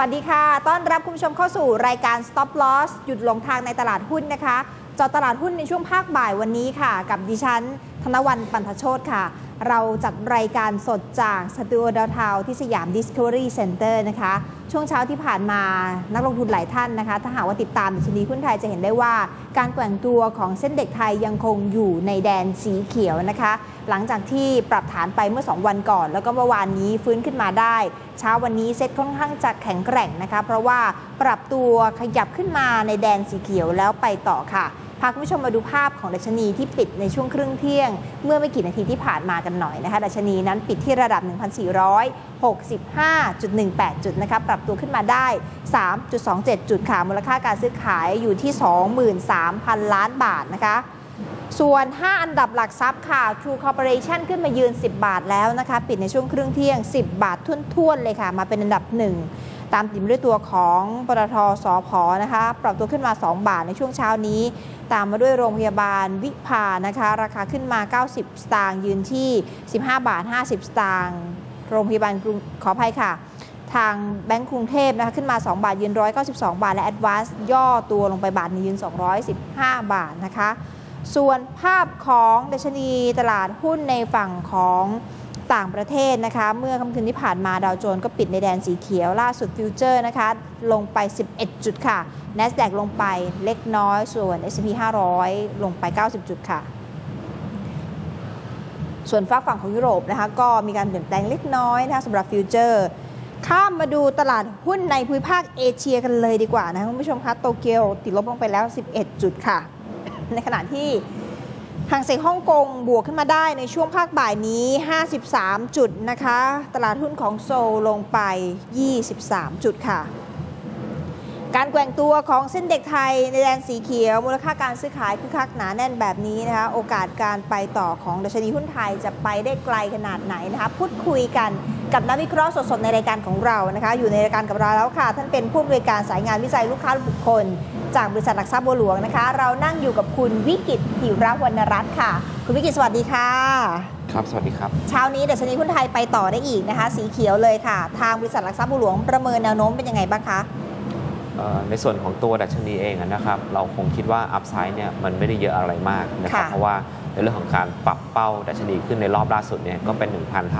สวัสดีค่ะ ต้อนรับคุณผู้ชมเข้าสู่รายการ Stop Loss หยุดหลงทางในตลาดหุ้นนะคะ จอตลาดหุ้นในช่วงภาคบ่ายวันนี้ค่ะ กับดิฉัน ธนวันปันทโชตค่ะ เราจัดรายการสดจากสตูดิโอดาวทาวที่สยาม Discovery Center นะคะ ช่วงเช้าที่ผ่านมานักลงทุนหลายท่านนะคะ ถ้าหากว่าติดตามดัชนีหุ้นไทยจะเห็นได้ว่า การแกว่งตัวของเส้นเด็กไทยยังคงอยู่ในแดนสีเขียวนะคะ หลังจากที่ปรับฐานไปเมื่อ 2 วันก่อน แล้วก็เมื่อวานนี้ฟื้นขึ้นมาได้ เช้าวันนี้เซ็ตค่อนข้างจะแข็งแกร่งนะคะ เพราะว่าปรับตัวขยับขึ้นมาในแดนสีเขียวแล้วไปต่อค่ะ พาคุณผู้ชมมาดูภาพของดัชนีที่ปิดในช่วงครึ่งเที่ยง เมื่อไม่กี่นาทีที่ผ่านมากันหน่อยนะคะดัชนีนั้นปิดที่ระดับ 1,465.18 จุดนะคะปรับตัวขึ้นมาได้ 3.27 จุดค่ะมูลค่าการซื้อขายอยู่ที่ 23,000 ล้านบาทนะคะส่วน 5 อันดับหลักทรัพย์ค่ะ True Corporation ขึ้นมายืน 10 บาทแล้วนะคะ ปิดในช่วงครึ่งเที่ยง 10 บาททุ่นๆเลยค่ะ มาเป็นอันดับ 1 ตามติดมด้วยตัวของปตทสอพอนะคะ ปรับตัวขึ้นมา 2 บาทในช่วงเช้านี้ ตามมาด้วยโรงพยาบาลวิภานะคะ ราคาขึ้นมา 90 สตางค์ยืนที่ 15 บาท 50 สตางค์โรงพยาบาลกรุงขออภัยค่ะ ทางแบงก์กรุงเทพนะคะขึ้นมา 2 บาทยืน 192 บาท และ Advance ย่อตัวลงไปบาทนึงยืน 215 บาทนะคะ ส่วนภาพของดัชนีตลาดหุ้นในฝั่งของ ต่างประเทศนะคะ เมื่อค่ำคืนที่ผ่านมาดาวโจนส์ก็ปิดในแดนสีเขียวล่าสุดฟิวเจอร์นะคะลงไป 11 จุดค่ะ NASDAQ ลงไปเล็กน้อยส่วน S&P 500 ลงไป 90 จุดค่ะ ส่วนฝากฝั่งของยุโรปนะคะก็มีการเปลี่ยนแปลงเล็กน้อยนะคะสำหรับฟิวเจอร์ข้ามมาดูตลาดหุ้นในภูมิภาคเอเชียกันเลยดีกว่านะคุณผู้ชมคะโตเกียวติดลบลงไปแล้ว 11 จุดค่ะ ในขณะที่ หางเสียงฮ่องกงบวกขึ้นมาได้ในช่วงภาคบ่ายนี้ 53 จุดนะคะ ตลาดหุ้นของโซลลงไป 23 จุดค่ะ การแกว่งตัวของเส้นเด็กไทยในแดนสีเขียว มูลค่าการซื้อขายคึกคักหนาแน่นแบบนี้นะคะ โอกาสการไปต่อของดัชนีหุ้นไทยจะไปได้ไกลขนาดไหนนะคะ พูดคุยกันกับนักวิเคราะห์สดๆในรายการของเรานะคะ อยู่ในรายการกับเราแล้วค่ะ ท่านเป็นผู้อำนวยการสายงานวิจัยลูกค้าบุคคล จากบริษัทหลักทรัพย์บัวหลวงนะคะ เรานั่งอยู่กับคุณวิกิตหิรวรรณรัตน์ค่ะ คุณวิกิตสวัสดีค่ะ ครับ สวัสดีครับ เช้านี้ดัชนีหุ้นไทยไปต่อได้อีกนะคะ สีเขียวเลยค่ะ ทางบริษัทหลักทรัพย์บัวหลวงประเมินแนวโน้มเป็นยังไงบ้างคะเอ่อในส่วนของตัวดัชนีเองอะนะครับ เราคงคิดว่าอัพไซด์เนี่ยมันไม่ได้เยอะอะไรมากนะครับค่ะเพราะว่าในเรื่องของการปรับเป้าดัชนีขึ้นในรอบล่าสุดเนี่ยก็เป็น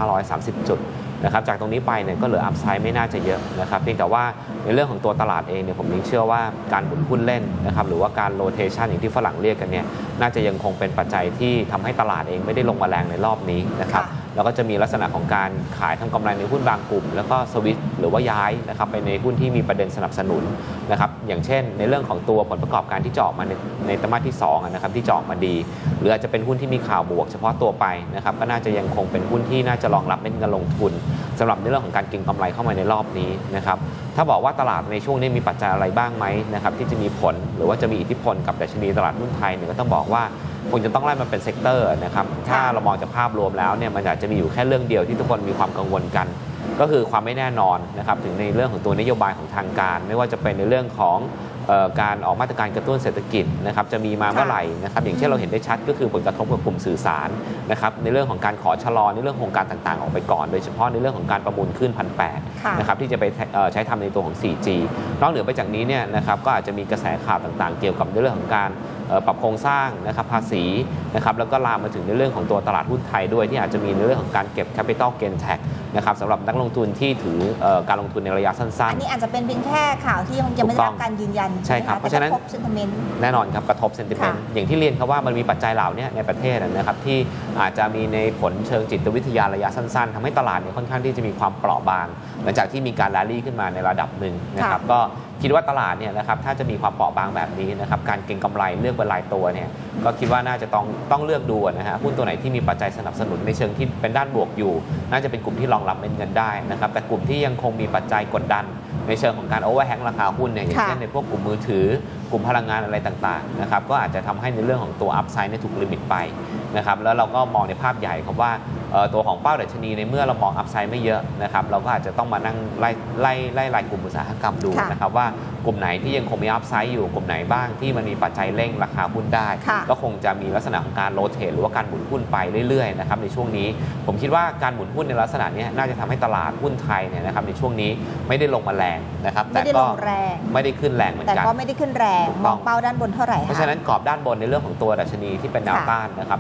1,530 จุด นะครับจากตรงนี้ไปเนี่ยก็เหลืออัพไซด์ไม่น่าจะเยอะนะครับเพียงแต่ว่าในเรื่องของตัวตลาดเองเนี่ยผมยังเชื่อว่าการหมุนหุ้นเล่นนะครับหรือว่าการโรเทชันอย่างที่ฝรั่งเรียกกันเนี่ยน่าจะยังคงเป็นปัจจัยที่ทำให้ตลาดเองไม่ได้ลงมาแรงในรอบนี้นะครับค่ะแล้วก็จะมีลักษณะของการขายทำกำไรในหุ้นบางกลุ่ม แล้วก็สวิตช์หรือว่าย้ายนะครับไปในหุ้นที่มีประเด็นสนับสนุนนะครับอย่างเช่น ในเรื่องของตัวผลประกอบการที่จะออกมาในในไตรมาสที่2อะนะครับที่จะออกมาดี หรืออาจจะเป็นหุ้นที่มีข่าวบวก เฉพาะตัวไปนะครับก็น่าจะยังคงเป็นหุ้นที่น่าจะรองรับเม็ดเงินลงทุนสำหรับในเรื่องของการเก็งกำไรเข้ามาในรอบนี้นะครับถ้าบอกว่าตลาดในช่วงนี้มีปัจจัยอะไรบ้างไหมนะครับที่จะมีผลหรือว่าจะมีอิทธิพลกับดัชนีตลาดหุ้นไทยเนี่ยก็ต้องบอกว่าคงจะต้องไล่มันเป็นเซกเตอร์นะครับถ้าเรามองจากภาพรวมแล้วเนี่ยมันอาจจะมีอยู่แค่เรื่องเดียวที่ทุกคนมีความกังวลกัน ก็คือความไม่แน่นอนนะครับถึงในเรื่องของตัวนโยบายของทางการ ไม่ว่าจะเป็นในเรื่องของเอ่อ การออกมาตรการกระตุ้นเศรษฐกิจนะครับจะมีมาเมื่อไหร่นะครับอย่างเช่นเราเห็นได้ชัดก็คือผลกระทบกับกลุ่มสื่อสารนะครับในเรื่องของการขอชะลอในเรื่องโครงการต่างๆ ออกไปก่อน โดยเฉพาะในเรื่องของการประมูลขึ้นพันแค่ะนะครับที่จะไปเอ่อใช้ทำในตัวของ 4G นอกเหนือไปจากนี้เนี่ยนะครับก็อาจจะมีกระแสข่าวต่างๆ เกี่ยวกับในเรื่องของการเอ่อ ปรับโครงสร้างนะครับภาษีนะครับแล้วก็ลามมาถึงในเรื่องของตัวตลาดหุ้นไทยด้วยที่อาจจะมีในเรื่องของการเก็บ Capital Gain Tax นะครับสำหรับนักลงทุนที่ถือเอ่อการลงทุนในระยะสั้นอันนี้อาจจะเป็นเพียงแค่ข่าวที่ยังไม่ได้รับการยืนยันใช่ครับไหมเพราะฉะนั้นแต่กพบเซนติเมนต์ๆแน่นอนครับกระทบ sentiment ค่ะอย่างที่เรียนครับว่ามันมีปัจจัยเหล่านี้ในประเทศนะครับที่อาจจะมีในผลเชิงจิตวิทยาระยะสั้น ๆทำให้ตลาดเนี่ยค่อนข้างที่จะมีความเปราะบาง หลังจากที่มีการแรลลี่ขึ้นมาในระดับหนึ่งนะครับก็ คิดว่าตลาดเนี่ยนะครับถ้าจะมีความเปราะบางแบบนี้นะครับการเก็งกำไรเลือกเป็นรายตัวเนี่ย ก็คิดว่าน่าจะต้องต้องเลือกดูนะฮะหุ้นตัวไหนที่มีปัจจัยสนับสนุนในเชิงที่เป็นด้านบวกอยู่ น่าจะเป็นกลุ่มที่รองรับเม็ดเงินได้นะครับแต่กลุ่มที่ยังคงมีปัจจัยกดดัน ในเชิงของการโอเวอร์แฮงราคาหุ้นเนี่ยอย่างค่ะเช่นในพวกกลุ่มมือถือกลุ่มพลังงานอะไรต่างๆนะครับก็อาจจะทำให้ในเรื่องของตัวอัพไซด์เนี่ยถูกลิมิตไปนะครับแล้วเราก็มองในภาพใหญ่ครับว่าเอ่อตัวของเป้าดัชนีในเมื่อเรามองอัพไซด์ไม่เยอะนะครับเราก็อาจจะต้องมานั่งไล่ไล่ไล่รายกลุ่มอุตสาหกรรมดูค่ะนะครับว่าก ลุ่มกลุ่มไหนที่ยังคงมีอัพไซด์อยู่กลุ่มไหนบ้างที่มันมีปัจจัยเร่งราคาหุ้นได้ค่ะก็คงจะมีลักษณะของการโรเตทหรือว่าการหมุนหุ้นไปเรื่อยๆนะครับในช่วงนี้ ผมคิดว่าการหมุนหุ้นในลักษณะเนี้ยน่าจะทำให้ตลาดหุ้นไทยเนี่ยนะครับในช่วงนี้ไม่ได้ลงมาแรงนะครับไม่แต่ได้ลก็งแรงไม่ได้ขึ้นแรงเหมือนแต่กันก็ไม่ได้ขึ้นแรงถูกมต้อองงเป้าด้านบนเท่าไหร่เพราะคะฉะนั้นกรอบด้านบนในเรื่องของตัวดัชนีที่เป็นแนวค่ะต้านนะครับ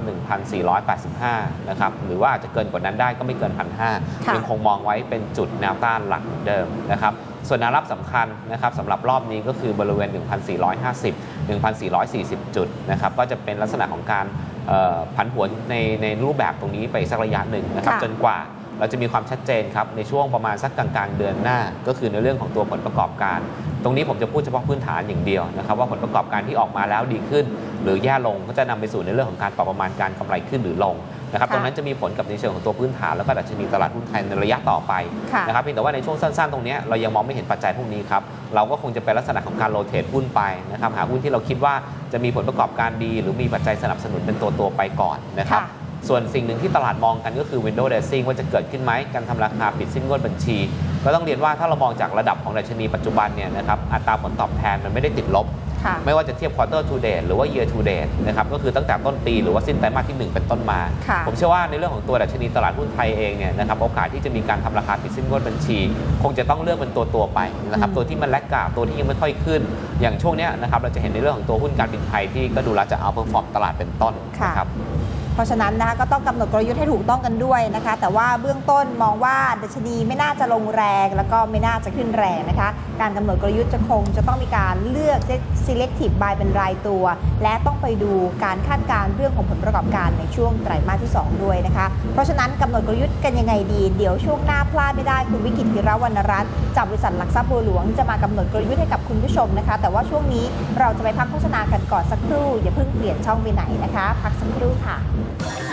1,485นะครับหรือว่าอาจจะเกินกว่านั้นได้ก็ไม่เกิน1,500ค่ะยังคงมองไว้เป็นจุดแนวต้านหลักเหมือนเดิมนะครับ ส่วนแนวรับสำคัญนะครับสำหรับรอบนี้ก็คือบริเวณ 1,450 1,440 จุดนะครับก็จะเป็นลักษณะของการเอ่อผันผวนในในรูปแบบตรงนี้ไปสักระยะหนึ่งนะครับค่ะจนกว่าเราจะมีความชัดเจนครับในช่วงประมาณสักกลางๆเดือนหน้า ก็คือในเรื่องของตัวผลประกอบการ ตรงนี้ผมจะพูดเฉพาะพื้นฐานอย่างเดียวนะครับ ว่าผลประกอบการที่ออกมาแล้วดีขึ้น หรือแย่ลงก็จะนำไปสู่ในเรื่องของการปรับประมาณการกำไรขึ้นหรือลง นะครับค่ะตรงนั้นจะมีผลกับในเชิงของตัวพื้นฐานแล้วก็ดัชนีตลาดหุ้นไทยในระยะต่อไปค่ะนะครับเพียงแต่ว่าในช่วงสั้นๆ ตรงเนี้ยเรายังมองไม่เห็นปัจจัยพวกนี้ครับเราก็คงจะเป็นลักษณะของการโรเตทหุ้นไปนะครับหาหุ้นที่เราคิดว่าจะมีผลประกอบการดี หรือมีปัจจัยสนับสนุนเป็นตัวตัวๆไปก่อนนะครับค่ะส่วนสิ่งหนึ่งที่ตลาดมองกันก็คือ window dressing ว่าจะเกิดขึ้นไหมการทำราคาปิดสิ้นงวดบัญชี ก็ต้องเรียนว่าถ้าเรามองจากระดับของดัชนีปัจจุบันเนี่ยนะครับอัตราผลตอบแทนมันไม่ได้ติดลบค่ะ ไม่ว่าจะเทียบ quarter to date หรือว่า year to date นะครับก็คือตั้งแต่ต้นปีหรือว่าสิ้นไตรมาสที่ 1 เป็นต้นมาค่ะผมเชื่อว่าในเรื่องของตัวดัชนีตลาดหุ้นไทยเองเนี่ยนะครับโอกาสที่จะมีการทำราคาปิดสิ้นงวดบัญชี คงจะต้องเลือกเป็นตัวตัวๆไปนะครับอืมตัวที่มันแลกกาดตัวที่ยังไม่ค่อยขึ้น อย่างช่วงเนี้ยนะครับเราจะเห็นในเรื่องของตัวหุ้นการบินไทยที่ก็ดูแล้วจะเอาเปอร์ฟอร์มตลาดเป็นต้นค่ะนะครับ เพราะฉะนั้นนะคะก็ต้องกำหนดกลยุทธ์ให้ถูกต้องกันด้วยนะคะ แต่ว่าเบื้องต้นมองว่าดัชนีไม่น่าจะลงแรง แล้วก็ไม่น่าจะขึ้นแรงนะคะ การกำหนดกลยุทธ์จะคงจะต้องมีการเลือก selective buy เป็นรายตัว และต้องไปดูการคาดการเรื่องของผลประกอบการในช่วงไตรมาสที่ 2 ด้วยนะคะ เพราะฉะนั้นกำหนดกลยุทธ์กันยังไงดีเดี๋ยวช่วงหน้าพลาดไม่ได้คุณวิกิตกิรวรรณรัตน์จากบริษัทหลักทรัพย์บัวหลวงจะมากำหนดกลยุทธ์ให้กับคุณผู้ชมนะคะ แต่ว่าช่วงนี้เราจะไปพักโฆษณากันก่อนสักครู่อย่าเพิ่งเปลี่ยนช่องไปไหนนะคะ พักสักครู่ค่ะ Yeah.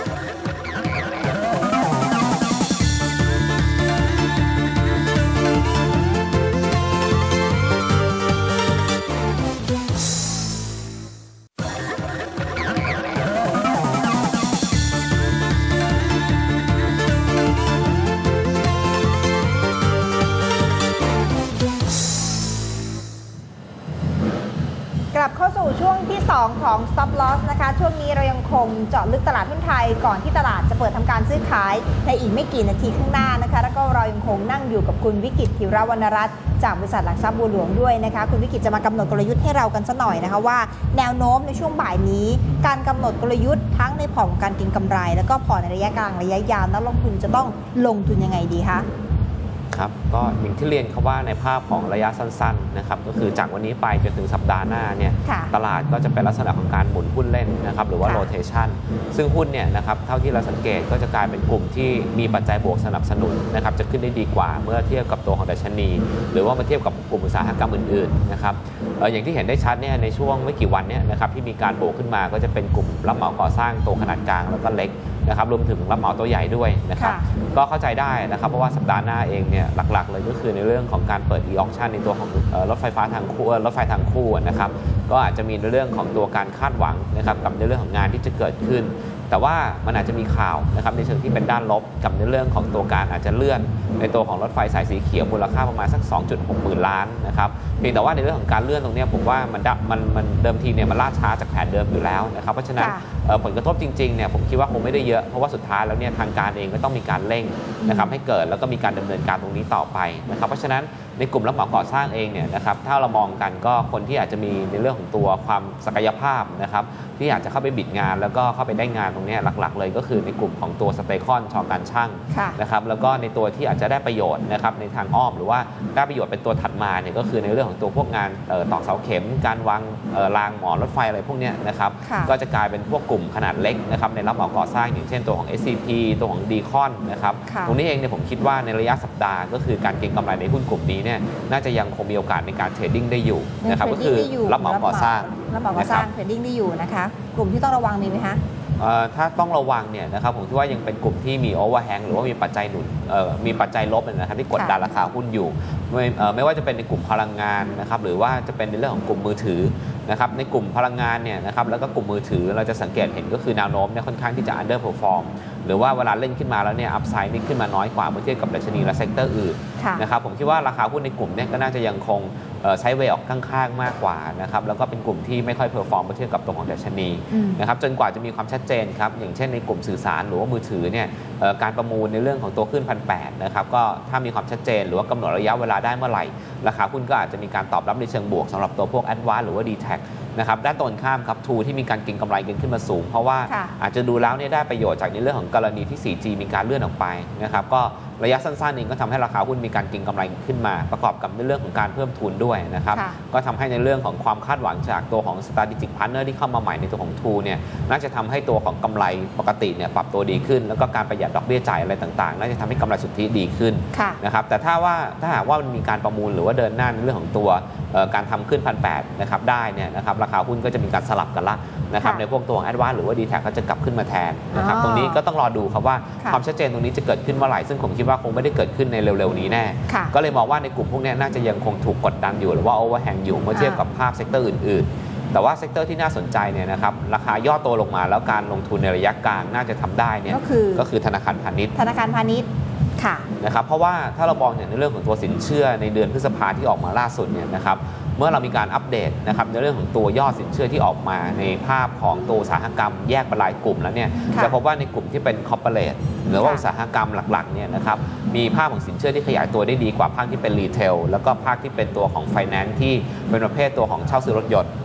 ลับเข้าสู่ช่วงที่ 2 ของ Stop Loss นะคะ ช่วงนี้เรายังคงเจาะลึกตลาดหุ้นไทยก่อนที่ตลาดจะเปิดทำการซื้อขายในอีกไม่กี่นาทีข้างหน้านะคะ แล้วก็เรายังคงนั่งอยู่กับคุณวิกิตธิรวรรณรัตน์จากบริษัทหลักทรัพย์บัวหลวงด้วยนะคะ คุณวิกิตจะมากำหนดกลยุทธ์ให้เรากันสักหน่อยนะคะว่าแนวโน้มในช่วงบ่ายนี้ การกำหนดกลยุทธ์ทั้งในพอร์ตของการกินกำไร แล้วก็พอร์ตในระยะกลางระยะยาวนักลงทุนจะต้องลงทุนยังไงดีคะครับ ก็อย่างที่เรียนครับว่าในภาพของระยะสั้นๆนะครับก็คือจากวันนี้ไปจนถึงสัปดาห์หน้าเนี่ยค่ะตลาดก็จะเป็นลักษณะของการหมุนหุ้นเล่นนะครับหรือว่า ค่ะ rotation ซึ่งหุ้นเนี่ยนะครับเท่าที่เราสังเกตก็จะกลายเป็นกลุ่มที่มีปัจจัยบวกสนับสนุนนะครับจะขึ้นได้ดีกว่าเมื่อเทียบกับตัวของดัชนี หรือว่ามาเทียบกับกลุ่มอุตสาหกรรมอื่นๆนะครับเอ่ออย่างที่เห็นได้ชัดเนี่ยในช่วงไม่กี่วันเนี่ยนะครับที่มีการโบกขึ้นมาก็จะเป็นกลุ่มรับเหมาก่อสร้างตัวขนาดกลางแล้วก็เล็กนะครับรวมถึงรับเหมาตัวใหญ่ด้วยนะครับ ค่ะ ก็เข้าใจได้นะครับเพราะว่าสัปดาห์หน้าเองเนี่ยหลักๆ เลยก็คือในเรื่องของการเปิด e-auction ในตัวของรถไฟฟ้าทางคู่รถไฟทางคู่นะครับก็อาจจะมีในเรื่องของตัวการคาดหวังนะครับกับในเรื่องของงานที่จะเกิดขึ้น แต่ว่ามันอาจจะมีข่าวนะครับในเชิงที่เป็นด้านลบกับในเรื่องของตัวการอาจจะเลื่อน ในตัวของรถไฟสายสีเขียวมูลค่าประมาณสัก 2.6หมื่นล้านนะครับเพียงแต่ว่าในเรื่องของการเลื่อนตรงเนี้ยผมว่ามันดะมันมันเดิมทีเนี่ยมันล่าช้าจากแผนเดิมอยู่แล้วนะครับเพราะฉะนั้นค่ะเอ่อผลกระทบจริงๆเนี่ยผมคิดว่าคงไม่ได้เยอะเพราะว่าสุดท้ายแล้วเนี่ยทางการเองก็ต้องมีการเร่งนะครับให้เกิดแล้วก็มีการดำเนินการตรงนี้ต่อไปนะครับเพราะฉะนั้น ในกลุ่มรับเหมาก่อสร้างเองเนี่ยนะครับถ้าเรามองกันก็คนที่อาจจะมีในเรื่องของตัวความศักยภาพนะครับที่อาจจะเข้าไปบิดงาน แล้วก็เข้าไปได้งานตรงเนี้ยหลักๆ เลยก็คือในกลุ่มของตัวสเตคอนชอการช่างค่ะนะครับแล้วก็ในตัวที่อาจจะได้ประโยชน์นะครับในทางอ้อมหรือว่าได้ประโยชน์เป็นตัวถัดมาเนี่ยก็คือในเรื่องของตัวพวกงานเอ่อตอกเสาเข็ม การวางเอ่อรางหมอนรถไฟอะไรพวกเนี้ยนะครับค่ะก็จะกลายเป็นพวกกลุ่มขนาดเล็กนะครับในรับเหมาก่อสร้างอย่างเช่นตัวของ SCP ตัวของ d c o n นะครับค่ะตรงนี้เองเนี่ยผมคิดว่าในระยะสัปดาห์ก็คือการเก็งกำไรในหุ้นกลุ่มนี้เนี่ยน่าจะยังคงมีโอกาสในการเทรดดิ้งได้อยู่นะครับก็คือรับเหมาก่อสร้างรับเหมาก่อสร้างเทรดดิ้งได้อยู่นะคะกลุ่มที่ต้องระวังมีไหมคะเอ่อถ้าต้องระวังเนี่ยนะครับผมคิดว่ายังเป็นกลุ่มที่มีโอเวอร์แฮงหรือว่ามีปัจจัยหนุนเอ่อมีปัจจัยลบนะครับที่กดดันราคาหุ้นอยู่ ไม่เอ่อไม่ว่าจะเป็นในกลุ่มพลังงานนะครับหรือว่าจะเป็นในเรื่องของกลุ่มมือถือนะครับในกลุ่มพลังงานเนี่ยนะครับแล้วก็กลุ่มมือถือเราจะสังเกตเห็นก็คือแนวโน้มเนี่ยค่อนข้างที่จะ underperform หรือว่าเวลาเล่นขึ้นมาแล้วเนี่ยอัพไซด์นี่ขึ้นมาน้อยกว่าเมื่อเทียบกับดัชนีและเซกเตอร์อื่นค่ะนะครับผมคิดว่าราคาหุ้นในกลุ่มเนี่ยก็น่าจะยังคงใช้เวออกข้างๆมากกว่านะครับแล้วก็เป็นกลุ่มที่ไม่ค่อยเพอร์ฟอร์มเมื่อเทียบกับตัวของดัชนีอืมนะครับจนกว่าจะมีความชัดเจนครับอย่างเช่นในกลุ่มสื่อสารหรือว่ามือถือเนี่ยเอ่อการประมูลในเรื่องของตัวขึ้นพันแนะครับก็ถ้ามีความชัดเจนหรือว่ากำหนดระยะเวลาได้เมื่อไหร่ราคาหุ้นก็อาจจะมีการตอบรับในเชิงบวกสำหรับตัวพวก a d v a n c e หรือว่า d t แท นะครับด้านตรงข้ามครับทูที่มีการเก็งกำไรกันขึ้นมาสูง เพราะว่าค่ะอาจจะดูแล้วเนี่ยได้ประโยชน์จากในเรื่องของกรณีที่ 4G มีการเลื่อนออกไปนะครับก็ระยะสั้นๆเองก็ทำให้ราคาหุ้นมีการเก็งกำไรขึ้นมา ประกอบกับในเรื่องของการเพิ่มทุนด้วยนะครับค่ะก็ทำให้ในเรื่องของความคาดหวังจากตัวของ strategic partner ที่เข้ามาใหม่ในตัวของทูเนี่ยน่าจะทำให้ตัวของกำไรปกติเนี่ยปรับตัวดีขึ้น แล้วก็การประหยัดดอกเบี้ยจ่ายอะไรต่างๆ น่าจะทำให้กำไรสุทธิดีขึ้นค่ะนะครับแต่ถ้าว่าถ้าหากว่ามันมีการประมูลหรือว่าเดินหน้าในเรื่องของตัวเอ่อการทำขึ้นพันแนะครับได้เนี่ยนะครับราคาหุ้นก็จะมีการสลับกันละนะครับค่ะในพวกตัวของแอดวานหรือว่าดีแท็ก็จะกลับขึ้นมาแทนนะครับอ๋อตรงนี้ก็ต้องรอดูครับว่าค่ะความชัดเจนตรงนี้จะเกิดขึ้นเมื่อไหร่ซึ่งผมคิดว่าคงไม่ได้เกิดขึ้นในเร็วๆนี้แน่ค่ะก็เลยมองว่าในกลุ่มพวกเนี้ยน่าจะยังคงถูกกดดันอยู่หรือว่าโอเวอร์แฮงอยู่เมื่อเทียบกับภาพเซกเตอร์อื่น ๆ แต่ว่าเซกเตอร์ที่น่าสนใจเนี่ยนะครับราคาย่อตัวลงมาแล้วการลงทุนในระยะกลางน่าจะทำได้เนี่ยก็คือก็คือธนาคารพาณิชย์ ธนาคารพาณิชย์ค่ะนะครับเพราะว่าถ้าเรามองอย่างในเรื่องของตัวสินเชื่อในเดือนพฤษภาที่ออกมาล่าสุดเนี่ยนะครับ เมื่อเรามีการอัปเดตนะครับในเรื่องของตัวยอดสินเชื่อที่ออกมาในภาพของตัวอุตสาหกรรมแยกเป็นรายกลุ่มแล้วเนี่ยค่ะจะพบว่าในกลุ่มที่เป็นคอร์เปอเรทหรือว่าค่ะอุตสาหกรรมหลักๆเนี่ยนะครับมีภาพของสินเชื่อที่ขยายตัวได้ดีกว่าภาคที่เป็นรีเทลแล้วก็ภาคที่เป็นตัวของไฟแนนซ์ที่เป็นประเภทตัวของเช่าซื้อรถยนต์ค่ะ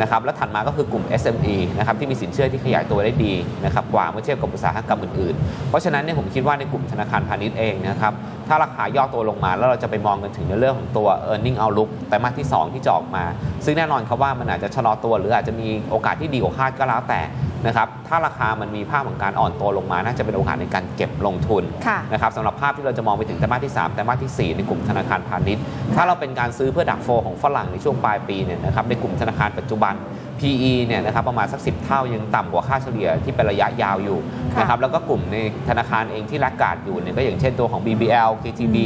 นะครับแล้วถัดมาก็คือกลุ่ม SME นะครับที่มีสินเชื่อที่ขยายตัวได้ดีนะครับกว่าเมื่อเทียบกับอุตสาหกรรมอื่นๆ เพราะฉะนั้นเนี่ยผมคิดว่าในกลุ่มธนาคารพาณิชย์เองนะครับถ้าราคาย่อตัวลงมาแล้วเราจะไปมองกันถึงในเรื่องของตัว e a r n i n g outlook ไตรมาสที่ 2 ที่จะออกมา ซึ่งแน่นอนครับว่ามันอาจจะชะลอตัว หรืออาจจะมีโอกาสที่ดีกว่าคาดก็แล้วแต่นะครับถ้าราคามันมีภาพของการอ่อนตัวลงมาน่าจะเป็นโอกาสในการเก็บลงทุนค่ะนะครับสำหรับภาพที่เราจะมองไปถึงไตรมาสที่3ไตรมาสทีสี่ 4 ในกลุ่มธนาคารพาณิชย์ ถ้าเราเป็นการซื้อเพื่อดักโฟของฝรั่งในช่วงปลายปีเนี่ยนะครับในกลุ่มธนาคารปัจจุบัน PE เนี่ยนะครับประมาณสัก 10 เท่ายังต่ำกว่าค่าเฉลี่ยที่เป็นระยะยาวอยู่ค่ะนะครับแล้วก็กลุ่มในธนาคารเองที่รักกาดอยู่เนี่ยก็อย่างเช่นตัวของ BBL KTB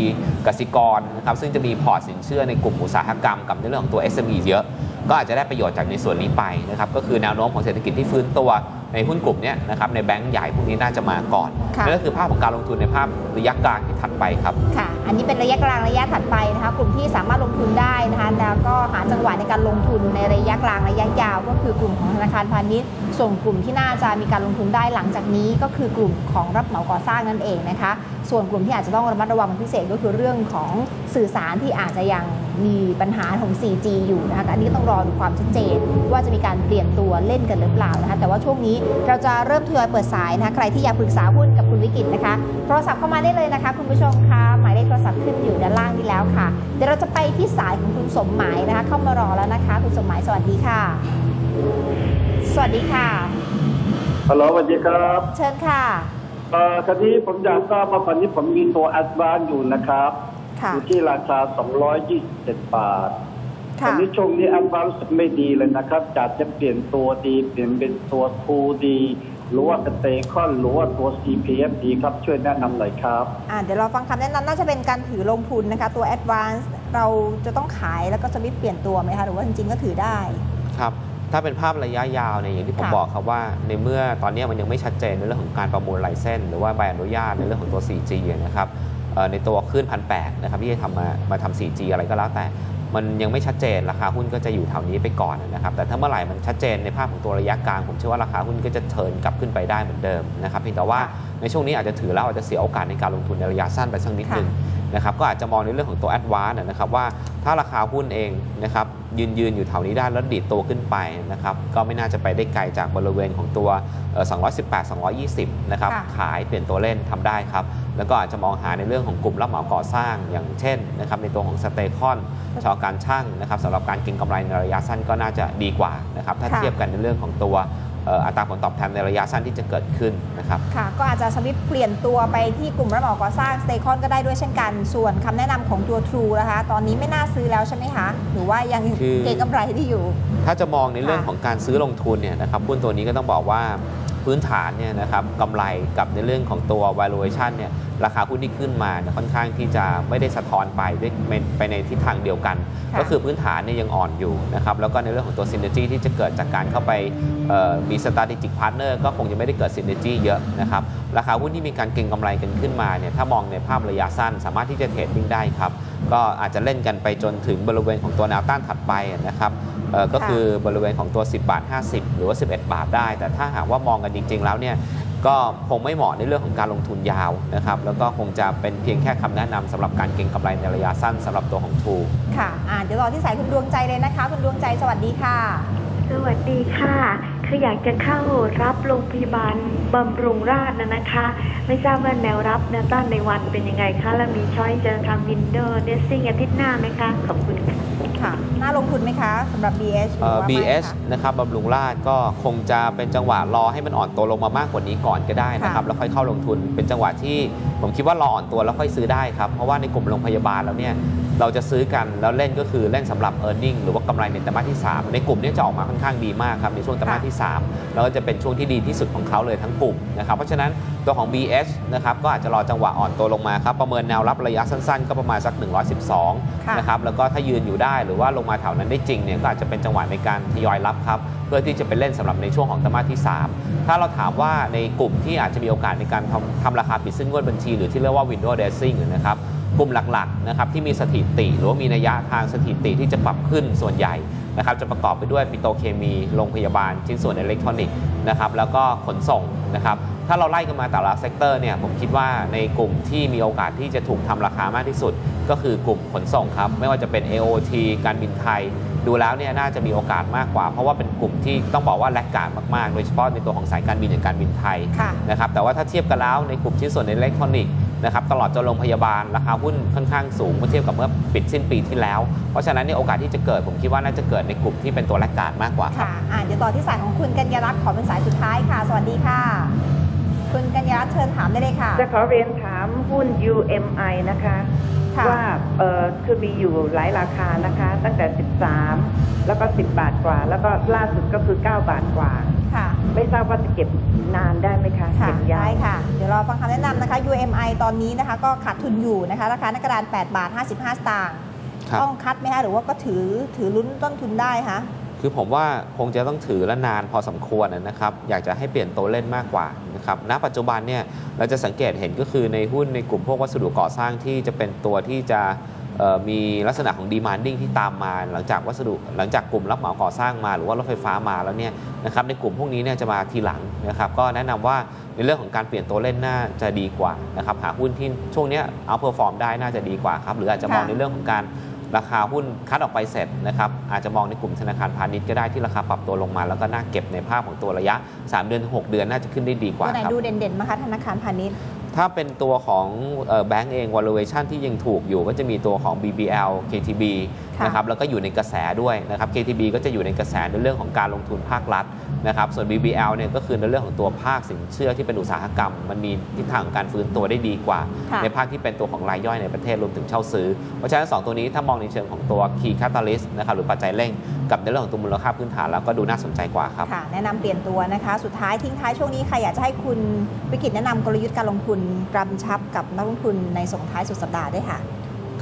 กสิกรนะครับซึ่งจะมีพอร์ตสินเชื่อในกลุ่มอุตสาหกรรมกับในเรื่องของตัว SME เยอะก็อาจจะได้ประโยชน์จากในส่วนนี้ไปนะครับก็คือแนวโน้มของเศรษฐกิจที่ฟื้นตัวในหุ้นกลุ่มเนี้ยนะครับในแบงก์ใหญ่พวกนี้น่าจะมาก่อนค่ะนั่นก็คือภาพของการลงทุนในภาพระยะกลางที่ถัดไปครับค่ะ อันนี้เป็นระยะกลางระยะถัดไปนะคะ กลุ่มที่สามารถลงทุนได้นะคะแล้วก็หาจังหวะในการลงทุนในระยะกลางระยะยาว ก็คือกลุ่มของธนาคารพาณิชย์ส่วนกลุ่มที่น่าจะมีการลงทุนได้หลังจากนี้ ก็คือกลุ่มของรับเหมาก่อสร้างนั่นเองนะคะ ส่วนกลุ่มที่อาจจะต้องระมัดระวังเป็นพิเศษก็คือเรื่องของสื่อสารที่อาจจะยัง มีปัญหาของ 4G อยู่นะคะอันนี้ก็ต้องรอดูความชัดเจน ว่าจะมีการเปลี่ยนตัวเล่นกันหรือเปล่านะคะ แต่ว่าช่วงนี้เราจะเริ่มทยอยเปิดสายนะคะ ใครที่อยากปรึกษาหุ้นกับคุณวิกิตนะคะ โทรศัพท์เข้ามาได้เลยนะคะ คุณผู้ชมคะหมายเลขโทรศัพท์ขึ้นอยู่ด้านล่างนี้แล้วค่ะ เดี๋ยวเราจะไปที่สายของคุณสมหมายนะคะ เข้ามารอแล้วนะคะ คุณสมหมายสวัสดีค่ะ สวัสดีค่ะ ฮัลโหลสวัสดีครับ เชิญค่ะ เอ่อคราวนี้ผมอยากทราบว่าตอนนี้ผมมีตัวแอดวานอยู่นะครับ ค่ะอยู่ที่ราคา 227 บาทตอค่ะนนี้ช่วงนี้แอดวานรู้สึกไม่ดีเลยนะครับจากจะเปลี่ยนตัวดีเปลี่ยนเป็นตัวทูดีหรือว่าเป็นเตคอนหรือว่าตัว CPF ดีครับ ช่วยแนะนำหน่อยครับอ่าเดี๋ยวเราฟังคำแนะนำน่าจะเป็นการถือลงทุนนะคะ ตัว Advance เราจะต้องขายแล้วก็สวิตช์เปลี่ยนตัวไหมคะ หรือว่าจริงๆก็ถือได้ ครับ ถ้าเป็นภาพระยะยาวเนี่ยอย่างที่ผมค่ะบอกครับว่า ในเมื่อตอนนี้มันยังไม่ชัดเจนในเรื่องของการประมูลไลเซนส์หรือว่าใบอนุญาตในเรื่องของตัว 4G นะครับเอ่อ ในตัวคลื่นพันแนะครับที่จะทำมามาทำ 4G อะไรก็แล้วแต่ มันยังไม่ชัดเจนราคาหุ้นก็จะอยู่แถวนี้ไปก่อนนะครับแต่ถ้าเมื่อไหร่มันชัดเจนในภาพของตัวระยะกลางผมเชื่อว่าราคาหุ้นก็จะเทิร์นกลับขึ้นไปได้เหมือนเดิมนะครับเพียงแต่ว่าในช่วงนี้อาจจะถือแล้วอาจจะเสียโอกาสในการลงทุนในระยะสั้นไปสักนิดนึง นะครับก็อาจจะมองในเรื่องของตัวแอดวานนะครับว่าถ้าราคาหุ้นเองนะครับยืนยืนอยู่แถวนี้ได้แล้วดีดตัวขึ้นไปนะครับก็ไม่น่าจะไปได้ไกลจากบริเวณของตัวเอ่อ218 220 นะครับค่ะขายเปลี่ยนตัวเล่นทำได้ครับแล้วก็อาจจะมองหาในเรื่องของกลุ่มรับเหมาก่อสร้างอย่างเช่นนะครับในตัวของสเตคอนชาวการช่างนะครับสำหรับการเก็งกำไรในระยะสั้นก็น่าจะดีกว่านะครับถ้าค่ะเทียบกันในเรื่องของตัวเอ่ออัตราผลตอบแทนในระยะสั้นที่จะเกิดขึ้นนะครับค่ะก็อาจจะสวิตช์เปลี่ยนตัวไปที่กลุ่มรับเหมาก่อสร้างสเต c อนก็ได้ด้วยเช่นกัน ส่วนคำแนะนำของตัว True นะคะ ตอนนี้ไม่น่าซื้อแล้วใช่ไหมคะ หรือว่ายังคือเก็งกำไรที่อยู่ ถ้าจะมองในเรื่องค่ะของการซื้อลงทุนเนี่ยนะครับหุ้นตัวนี้ก็ต้องบอกว่า พื้นฐานเนี่ยนะครับกำไรกับในเรื่องของตัว valuation เนี่ยราคาหุ้นที่ขึ้นมาเนี่ยค่อนข้างที่จะไม่ได้สะท้อนไปด้วยไปในทิศทางเดียวกันค่ะก็คือพื้นฐานเนี่ยยังอ่อนอยู่นะครับแล้วก็ในเรื่องของตัว synergy ที่จะเกิดจากการเข้าไปเอ่อมี strategic partner ก็คงจะไม่ได้เกิด synergy เยอะนะครับราคาหุ้นที่มีการเก็งกำไรกันขึ้นมาเนี่ยถ้ามองในภาพระยะสั้น สามารถที่จะเทรดดิ้งได้ครับก็อาจจะเล่นกันไปจนถึงบริเวณของตัวแนวต้านถัดไปนะครับเอ่อ ก็คือบริเวณของตัว 10 บาท 50 หรือว่า 11 บาทได้ แต่ถ้าหากว่ามองกันจริง ๆ แล้วเนี่ยก็คงไม่เหมาะในเรื่องของการลงทุนยาวนะครับแล้วก็คงจะเป็นเพียงแค่คำแนะนำสำหรับการเก็งกำไรในระยะสั้นสำหรับตัวของทูค่ะอ่าเดี๋ยวรอที่สายคุณดวงใจเลยนะคะ คุณดวงใจสวัสดีค่ะ สวัสดีค่ะ คืออยากจะเข้ารับโรงพยาบาลบำรุงราษฎร์นะนะคะ ไม่ทราบว่าแนวรับแนวต้านในวันเป็นยังไงคะ แล้วมีช้อยจะทำวินโดว์เดซซิ่งอาทิตย์หน้าไหมคะ ขอบคุณค่ะค่ะน่าลงทุนไหมคะสำหรับ BH หรือเอ่อว่าไม่ BS คะนะครับบำรุงราชก็คงจะเป็นจังหวะรอให้มันอ่อนตัวลงมามากกว่านี้ก่อนก็ได้นะครับค่ะแล้วค่อยเข้าลงทุนเป็นจังหวะที่ผมคิดว่ารออ่อนตัวแล้วค่อยซื้อได้ครับ เพราะว่าในกลุ่มโรงพยาบาลแล้วเนี่ย เราจะซื้อกันแล้วเล่นก็คือเล่นสำหรับ e a r n i n g หรือว่ากำไรในไตรมาสที่ 3 ในกลุ่มเนี้จะออกมาค่อนข้างดีมากครับในช่วงไตรมาสที่ 3 แล้วก็จะเป็นช่วงที่ดีที่สุดของเขาเลยทั้งกลุ่มนะครับเพราะฉะนั้นตัวของ BS นะครับก็อาจจะรอจังหวะอ่อนตัวลงมาครับประเมินแนวรับระยะสั้นๆ ก็ประมาณสัก 112ค่ะนะครับแล้วก็ถ้ายืนอยู่ได้หรือว่าลงมาแถวนั้นได้จริงเนี่ยก็อาจจะเป็นจังหวะในการทยอยรับครับเพื่อที่จะไปเล่นสำหรับในช่วงของไตรมาสที่ 3 ถ้าเราถามว่าในกลุ่มที่อาจจะมีโอกาสในการทำทำราคาปิดสิ้นงวดบัญชี หรือที่เรียกว่า window dressing นะครับ กลุ่มหลักๆนะครับที่มีสถิติหรือว่ามีนัยยะทางสถิติที่จะปรับขึ้นส่วนใหญ่นะครับจะประกอบไปด้วยปิโตรเคมี โรงพยาบาล ชิ้นส่วนอิเล็กทรอนิกส์นะครับแล้วก็ขนส่งนะครับถ้าเราไล่กันมาแต่ละเซกเตอร์เนี่ยผมคิดว่าในกลุ่มที่มีโอกาสที่จะถูกทำราคามากที่สุด ก็คือกลุ่มขนส่งครับไม่ว่าจะเป็น AOT การบินไทย ดูแล้วเนี่ยน่าจะมีโอกาสมากกว่า เพราะว่าเป็นกลุ่มที่ต้องบอกว่าแลกการดมากๆ โดยเฉพาะในตัวของสายการบินอย่างการบินไทยค่ะนะครับแต่ว่าถ้าเทียบกันแล้วในกลุ่มชิ้นส่วนอิเล็กทรอนิกส์ นะครับตลอดจนโรงพยาบาลราคาหุ้นค่อนข้างสูงเมื่อเทียบกับเมื่อปิดสิ้นปีที่แล้ว เพราะฉะนั้นเนี่ยโอกาสที่จะเกิดผมคิดว่าน่าจะเกิดในกลุ่มที่เป็นตัวแลกการดมากกว่าครับค่ะอ่าเดี๋ยวต่อที่สายของคุณกัญญารัตน์ขอเป็นสายสุดท้ายค่ะ สวัสดีค่ะ คุณกัญญารัตน์เชิญถามได้เลยค่ะ จะขอเรียนถามหุ้น UMI นะคะ มีอยู่หลายราคานะคะ ตั้งแต่ 13 แล้วก็ 10 บาทกว่า แล้วก็ล่าสุดก็คือ 9 บาทกว่า ค่ะ ไม่ทราบว่าจะเก็บนานได้ไหมคะค่ะเก็บยาได้ว ค่ะ เดี๋ยวรอฟังคำแนะนำนะคะ UMI ตอนนี้นะคะก็ขาดทุนอยู่นะคะ ราคาหน้ากระดาน 8 บาท 55 สตางค์ ครับ ต้องคัดไหมคะ หรือว่าก็ถือถือลุ้นต้นทุนได้คะ คือผมว่าคงจะต้องถือและนานพอสมควรนะครับ อยากจะให้เปลี่ยนตัวเล่นมากกว่านะครับ ณ ปัจจุบันเนี่ยเราจะสังเกตเห็นก็คือในหุ้นในกลุ่มพวกวัสดุก่อสร้างที่จะเป็นตัวที่จะเอ่อ มีลักษณะของ demanding ที่ตามมาหลังจากวัสดุ หลังจากกลุ่มรับเหมาก่อสร้างมา หรือว่ารถไฟฟ้ามาแล้วเนี่ยนะครับในกลุ่มพวกนี้เนี่ยจะมาทีหลังนะครับก็แนะนำว่าในเรื่องของการเปลี่ยนตัวเล่นน่าจะดีกว่านะครับหาหุ้นที่ช่วงเนี้ยเอาเพอร์ฟอร์มได้น่าจะดีกว่าครับหรืออาจจะมองค่ะในเรื่องของการราคาหุ้นคัดออกไปเสร็จนะครับอาจจะมองในกลุ่มธนาคารพาณิชย์ก็ได้ที่ราคาปรับตัวลงมา แล้วก็น่าเก็บในภาพของตัวระยะ 3 เดือนถึง6เดือนน่าจะขึ้นได้ดีกตัวว่าไหนครับดูเด่นๆมคะธนาคารพาณิชย์ ถ้าเป็นตัวของแบงก์เอง valuation ที่ยังถูกอยู่ก็จะมีตัวของ BBL KTB นะครับแล้วก็อยู่ในกระแสด้วยนะครับ KTB ก็จะอยู่ในกระแสในเรื่องของการลงทุนภาครัฐนะครับส่วน BBL เนี่ยก็คือในเรื่องของตัวภาคสินเชื่อที่เป็นอุตสาหกรรม มันมีทิศทางของการฟื้นตัวได้ดีกว่าค่ะในภาคที่เป็นตัวของรายย่อยในประเทศรวมถึงเช่าซื้อ เพราะฉะนั้นสองตัวนี้ถ้ามองในเชิงของตัว key catalyst นะครับหรือปัจจัยเร่ง กับในเรื่องของตัวมูลค่าพื้นฐานแล้วก็ดูน่าสนใจกว่าครับค่ะแนะนำเปลี่ยนตัวนะคะสุดท้ายทิ้งท้ายช่วงนี้ใครอยากจะให้คุณวิกิตแนะนำกลยุทธ์การลงทุนกำชับกับนักลงทุนในส่งท้ายสุดสัปดาห์ด้วยค่ะ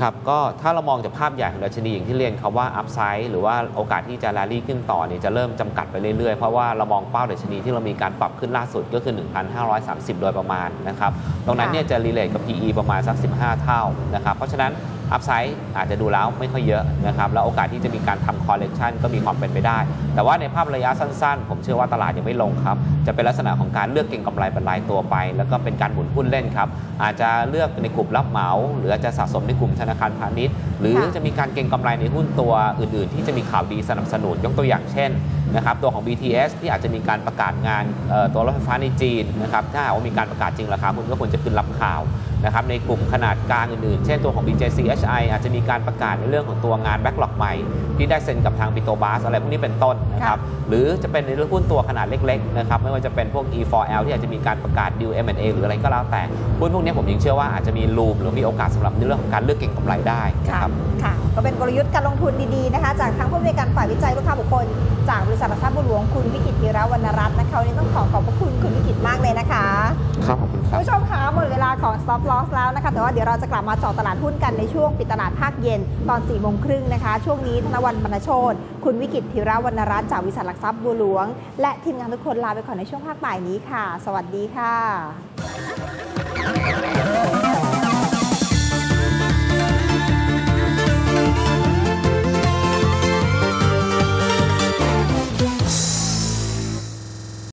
ครับก็ถ้าเรามองจากภาพใหญ่ของดัชนีอย่างที่เรียนครับว่าอัพไซด์หรือว่าโอกาสที่จะ r ร l ลี่ขึ้นต่อเนี่ยจะเริ่มจำกัดไปเรื่อยๆ เพราะว่าเรามองเป้าดัชนีที่เรามีการปรับขึ้นล่าสุดก็คือ 1,530 โดยประมาณนะครับตรงนั้นเนี่ยจะรีเลทกับ PE ประมาณสัก 15 เท่านะครับเพราะฉะนั้น อัพไซด์อาจจะดูแล้วไม่ค่อยเยอะนะครับแล้วโอกาสที่จะมีการทำคอลเลกชันก็มีความเป็นไปได้ แต่ว่าในภาพระยะสั้นๆ ผมเชื่อว่าตลาดยังไม่ลงครับ จะเป็นลักษณะของการเลือกเก็งกำไรเป็นรายตัวไป แล้วก็เป็นการหมุนหุ้นเล่นครับ อาจจะเลือกในกลุ่มรับเหมา หรืออาจจะสะสมในกลุ่มธนาคารพาณิชย์ หรือจะมีการเก็งกำไรในหุ้นตัวอื่นๆ ที่จะมีข่าวดีสนับสนุนยกตัวอย่างเช่นนะครับตัวของ BTS ที่อาจจะมีการประกาศงานตัวรถไฟฟ้าในจีนนะครับถ้าหากว่ามีการประกาศจริงราคาหุ้นก็ควรจะขึ้นรับข่าวนะครับในกลุ่มขนาดกลางอื่นๆ เช่นตัวของ BJCHI อาจจะมีการประกาศในเรื่องของตัวงานแบ็กหลอกใหม่ ที่ได้เซ็นกับทางปิโตบาสอะไรพวกนี้เป็นต้นนะครับหรือจะเป็นในเรื่องหุ้นตัวขนาดเล็กๆนะครับไม่ว่าจะเป็นพวก E4L ที่อาจจะมีการประกาศ deal M&A หรืออะไรก็แล้วแต่หุ้นพวกนี้ผมยังเชื่อว่าอาจจะมีรูมหรือมีโอกาสสำหรับในเรื่องของการเลือกเก็งกำไรได้นะค่ะครับค่ะก็เป็นกลยุทธ์การลงทุนดีๆนะคะจากทั้งผู้บริการฝ่ายวิจัยลูกค้าบุคคล จากบริษัทหลักทรัพย์บัวหลวงคุณวิกิตธีรวรรณรัตน์นะคะวันนี้ต้องขอขอบพระคุณคุณวิกิตมากเลยนะคะ ครับขอบคุณครับผู้ชมคะหมดเวลาของ stop loss แล้วนะคะแต่ว่าเดี๋ยวเราจะกลับมาเจาะตลาดหุ้นกันในช่วงปิดตลาดภาคเย็นตอน4ี่โมงครึ่งนะคะ ช่วงนี้ธนวันบรรณชนคุณวิกิตธีระวรรณรัตน์จากวิสัทหลักทรัพย์บัวหลวง และทีมงานทุกคนลาไปก่อนในช่วงภาคบ่ายนี้ค่ะ สวัสดีค่ะ